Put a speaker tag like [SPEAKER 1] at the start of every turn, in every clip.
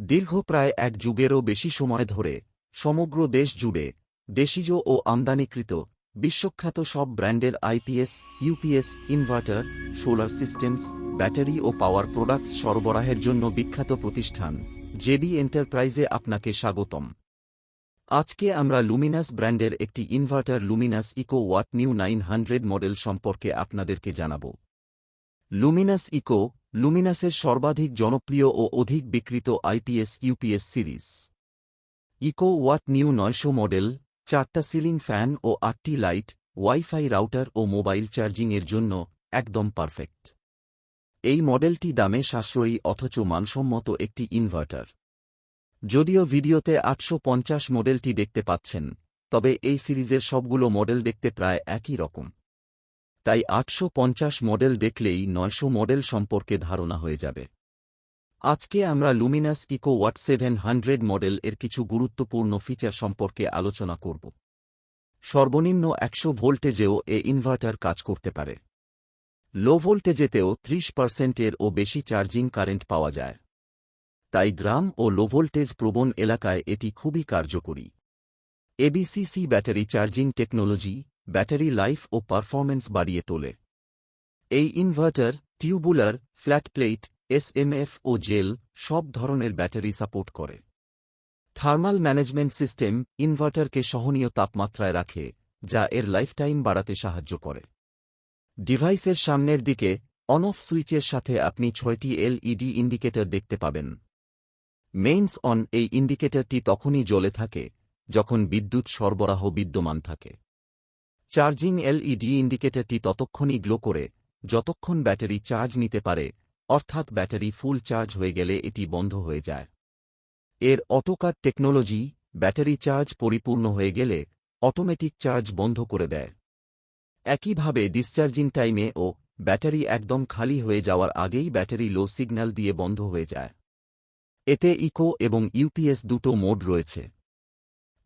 [SPEAKER 1] দীর্ঘ প্রায় এক যুগেরও বেশি সময় ধরে সমগ্র দেশ জুড়ে দেশীজ ও আমদানিকৃত বিশ্বখ্যাত সব ব্র্যান্ডের IPS UPS inverter, solar systems, battery ও পাওয়ার প্রোডাক্টস সরবরাহের জন্য বিখ্যাত প্রতিষ্ঠান জেবি এন্টারপ্রাইজে আপনাকে স্বাগতম। আজকে আমরা লুমিনাস ব্র্যান্ডের একটি inverter Luminous Eco Watt new nine hundred model সম্পর্কে আপনাদেরকে জানাব। লুমিনাস ইকো লুমিনাসের সর্বাধিক জনপ্রিয় ও অধিক বিক্রিত IPS UPS series. Eco Watt new নয়শো মডেল, চারটা সিলিং ফ্যান ও আটটি লাইট ওয়াইফাই রাউটার ও মোবাইল চার্জিংয়ের জন্য একদম পারফেক্ট। এই মডেলটি দামে সাশ্রয়ী অথচ মানসম্মত একটি ইনভার্টার। যদিও ভিডিওতে আটশো পঞ্চাশ মডেলটি দেখতে পাচ্ছেন, তবে এই সিরিজের সবগুলো মডেল দেখতে প্রায় একই রকম। তাই আটশো পঞ্চাশ মডেল দেখলেই নয়শো মডেল সম্পর্কে ধারণা হয়ে যাবে। আজকে আমরা Luminous eco watt seven hundred model এর কিছু গুরুত্বপূর্ণ ফিচার সম্পর্কে আলোচনা করব। সর্বনিম্ন একশো ভোল্টেজেও এ ইনভার্টার কাজ করতে পারে। লো ভোল্টেজেতেও ত্রিশ পার্সেন্টের ও বেশি চার্জিং কারেন্ট পাওয়া যায়। তাই গ্রাম ও লো ভোল্টেজ প্রবণ এলাকায় এটি খুবই কার্যকরী। ABCC battery charging technology battery life ও পারফরম্যান্স বাড়িয়ে তোলে। এই inverter, tubular, flat plate, SMF ও জেল সব ধরনের ব্যাটারি সাপোর্ট করে। থার্মাল ম্যানেজমেন্ট সিস্টেম ইনভার্টারকে সহনীয় তাপমাত্রায় রাখে, যা এর লাইফটাইম বাড়াতে সাহায্য করে। ডিভাইসের সামনের দিকে অন অফ সুইচের সাথে আপনি ছয়টি এলইডি ইন্ডিকেটর দেখতে পাবেন। মেইনস অন এই ইন্ডিকেটরটি তখনই জ্বলে থাকে, যখন বিদ্যুৎ সরবরাহ বিদ্যমান থাকে। চার্জিং এলইডি ইন্ডিকেটরটি ততক্ষণই গ্লো করে, যতক্ষণ ব্যাটারি চার্জ নিতে পারে, অর্থাৎ ব্যাটারি ফুল চার্জ হয়ে গেলে এটি বন্ধ হয়ে যায়। এর অটোকার টেকনোলজি ব্যাটারি চার্জ পরিপূর্ণ হয়ে গেলে অটোমেটিক চার্জ বন্ধ করে দেয়। একইভাবে ডিসচার্জিং টাইমে ও ব্যাটারি একদম খালি হয়ে যাওয়ার আগেই ব্যাটারি লো সিগন্যাল দিয়ে বন্ধ হয়ে যায়। এতে ইকো এবং ইউপিএস দুটো মোড রয়েছে।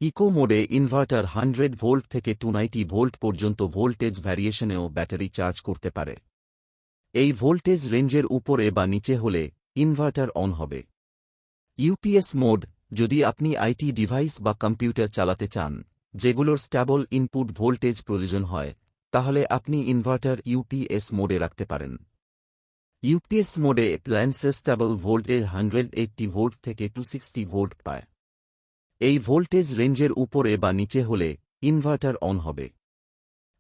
[SPEAKER 1] ইকো মোডে ইনভার্টার হান্ড্রেড ভোল্ট থেকে টুনাইটি ভোল্ট পর্যন্ত ভোল্টেজ ভ্যারিয়েশনেও ব্যাটারি চার্জ করতে পারে। এই ভোল্টেজ রেঞ্জের উপরে বা নিচে হলে ইনভার্টার অন হবে। ইউপিএস মোড, যদি আপনি আইটি ডিভাইস বা কম্পিউটার চালাতে চান, যেগুলোর স্ট্যাবল ইনপুট ভোল্টেজ প্রয়োজন হয়, তাহলে আপনি ইনভার্টার ইউপিএস মোডে রাখতে পারেন। ইউপিএস মোডে appliances stable voltage hundred eighty volt থেকে টু সিক্সটি ভোল্ট পায়। এই ভোল্টেজ রেঞ্জের উপরে বা নিচে হলে ইনভার্টার অন হবে।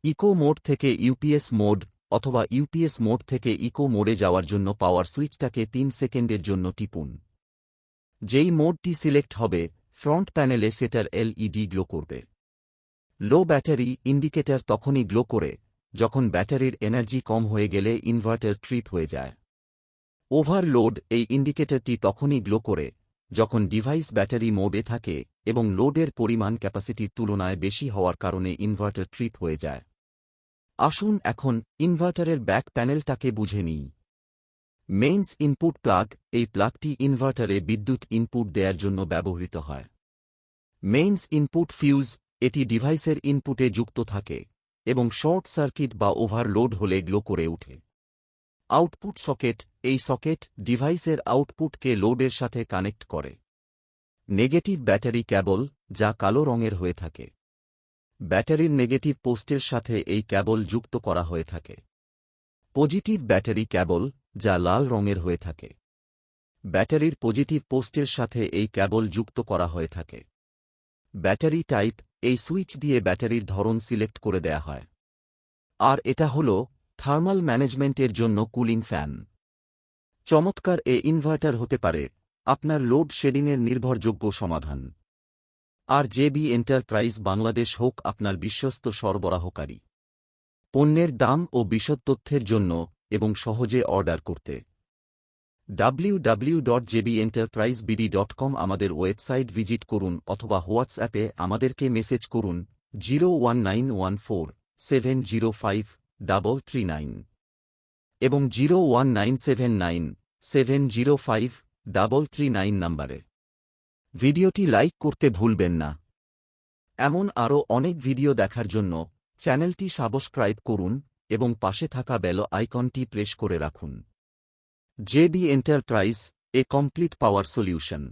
[SPEAKER 1] ইকো মোড থেকে ইউপিএস মোড অথবা ইউপিএস মোড থেকে ইকো মোডে যাওয়ার জন্য পাওয়ার সুইচটাকে তিন সেকেন্ডের জন্য টিপুন। যেই মোডটি সিলেক্ট হবে, ফ্রন্ট প্যানেলে সেটার এলইডি গ্লো করবে। লো ব্যাটারি ইন্ডিকেটর তখনই গ্লো করে, যখন ব্যাটারির এনার্জি কম হয়ে গেলে ইনভার্টার ট্রিপ হয়ে যায়। ওভারলোড এই ইন্ডিকেটরটি তখনই গ্লো করে যখন ডিভাইস ব্যাটারি মোডে থাকে এবং লোডের পরিমাণ ক্যাপাসিটির তুলনায় বেশি হওয়ার কারণে ইনভার্টার ট্রিপ হয়ে যায়। আসুন এখন ইনভার্টারের ব্যাক প্যানেলটাকে বুঝে নিই। মেইনস ইনপুট প্লাগ এই প্লাগটি ইনভার্টারে বিদ্যুৎ ইনপুট দেওয়ার জন্য ব্যবহৃত হয়। মেইনস ইনপুট ফিউজ এটি ডিভাইসের ইনপুটে যুক্ত থাকে এবং শর্ট সার্কিট বা ওভারলোড হলে গ্লো করে ওঠে। আউটপুট সকেট, এই সকেট ডিভাইসের আউটপুটকে লোডের সাথে কানেক্ট করে। নেগেটিভ ব্যাটারি ক্যাবল, যা কালো রঙের হয়ে থাকে। ব্যাটারির নেগেটিভ পোস্টের সাথে এই ক্যাবল যুক্ত করা হয়ে থাকে। পজিটিভ ব্যাটারি ক্যাবল, যা লাল রঙের হয়ে থাকে। ব্যাটারির পজিটিভ পোস্টের সাথে এই ক্যাবল যুক্ত করা হয়ে থাকে। ব্যাটারি টাইপ, এই সুইচ দিয়ে ব্যাটারির ধরন সিলেক্ট করে দেয়া হয়। আর এটা হল থার্মাল ম্যানেজমেন্টের জন্য কুলিং ফ্যান। চমৎকার এ ইনভার্টার হতে পারে, আপনার লোড শেডিংয়ের নির্ভরযোগ্য সমাধান। আর জেবি এন্টারপ্রাইজ বাংলাদেশ হোক আপনার বিশ্বস্ত সরবরাহকারী। পণ্যের দাম ও বিশদ তথ্যের জন্য এবং সহজে অর্ডার করতে। www.jbenterprisebd.com আমাদের ওয়েবসাইট ভিজিট করুন অথবা হোয়াটসঅ্যাপে আমাদেরকে মেসেজ করুন zero one nine one four seven zero five double three nine এবং zero one nine seven nine seven zero five double three nine নম্বরে। ভিডিওটি লাইক করতে ভুলবেন না। এমন আরও অনেক ভিডিও দেখার জন্য চ্যানেলটি সাবস্ক্রাইব করুন এবং পাশে থাকা বেল আইকনটি প্রেস করে রাখুন। JB enterprise, a complete power solution.